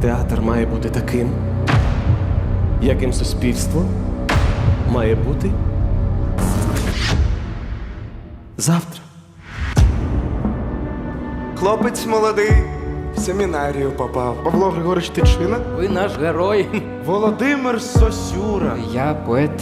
Театр має бути таким, яким суспільство має бути завтра. Хлопець молодий в семінарію попав. Павло Григорович Тичина. Ви наш герой. Володимир Сосюра. Я поет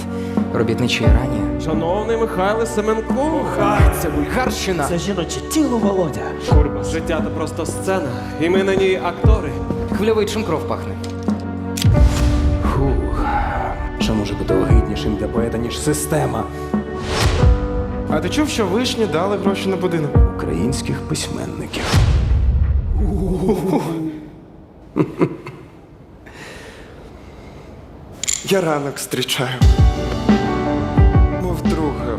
робітничої рані. Шановний Михайло Семенко. Ах, це вульгарщина. Це жіноче тіло Володя. Курба. Життя то просто сцена, і ми на ній актори. Хвильовий чим кров пахне. Фух. Що може бути огиднішим для поета, ніж система А ти чув, що вишні дали гроші на будинок? українських письменників? Я ранок зустрічаю. Мов друга.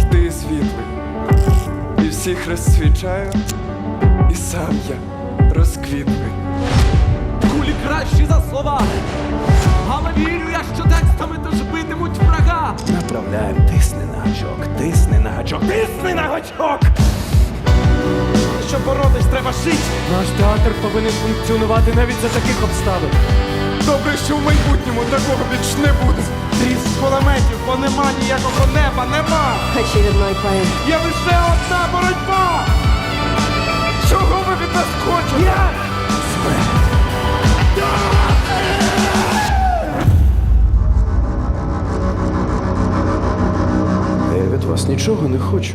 Йди світлий. І всіх розсвічаю. І сам я розквітлий. Кулі кращі за слова. Але вірю я, що текстами тож битимуть врага. Направляємо, тисни на гачок, тисни на гачок, тисни на гачок! Щоб боротись, треба жити. Наш театр повинен функціонувати навіть за таких обставин. Добре, що в майбутньому такого більш не буде. Тріск кулеметів, бо нема ніякого неба, нема! Очередной поэт. Є лише одна боротьба! Вас нічого не хочу.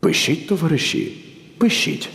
Пишіть, товариші, пишіть.